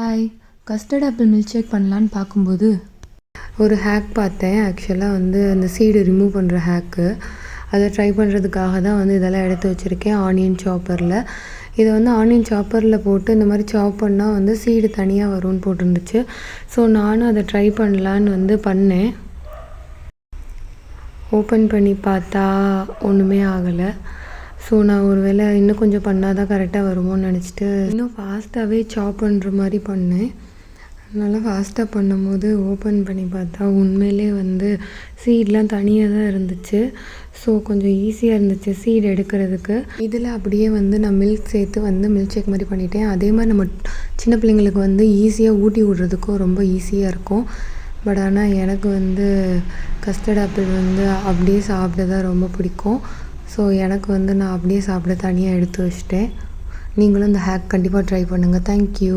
Hi custard apple milk shake பண்ணலான்னு பார்க்கும்போது ஒரு ஹேக் பார்த்தேன். ஆக்சுவலாக வந்து அந்த சீடு ரிமூவ் பண்ணுற ஹேக்கு அதை ட்ரை பண்ணுறதுக்காக தான் வந்து இதெல்லாம் எடுத்து வச்சுருக்கேன் ஆனியன் சாப்பரில் இதை வந்து ஆனியன் சாப்பரில் போட்டு இந்த மாதிரி சாப் பண்ணால் வந்து சீடு தனியாக வரும்னு போட்டிருந்துச்சு. ஸோ நானும் அதை ட்ரை பண்ணலான்னு வந்து பண்ணேன். ஓப்பன் பண்ணி பார்த்தா ஒன்றுமே ஆகலை. ஸோ நான் ஒரு வேளை இன்னும் கொஞ்சம் பண்ணால் தான் கரெக்டாக வருமோன்னு நினச்சிட்டு இன்னும் ஃபாஸ்ட்டாகவே சாப் பண்ணுற மாதிரி பண்ணேன். அதனால் ஃபாஸ்ட்டாக பண்ணும்போது ஓப்பன் பண்ணி பார்த்தா உண்மையிலே வந்து சீட்லாம் தனியாக தான் இருந்துச்சு. ஸோ கொஞ்சம் ஈஸியாக இருந்துச்சு சீட் எடுக்கிறதுக்கு. இதில் அப்படியே வந்து நான் மில்க் சேர்த்து வந்து மில்க் ஷேக் மாதிரி பண்ணிட்டேன். அதே மாதிரி நம்ம சின்ன பிள்ளைங்களுக்கு வந்து ஈஸியாக ஊட்டி விட்றதுக்கும் ரொம்ப ஈஸியாக இருக்கும். பட் ஆனால் எனக்கு வந்து கஸ்டர்ட் ஆப்பிள் வந்து அப்படியே சாப்பிட தான் ரொம்ப பிடிக்கும். ஸோ எனக்கு வந்து நான் அப்படியே சாப்பிட தனியாக எடுத்து வச்சுட்டேன். நீங்களும் இந்த ஹேக் கண்டிப்பாக ட்ரை பண்ணுங்கள் தேங்க்யூ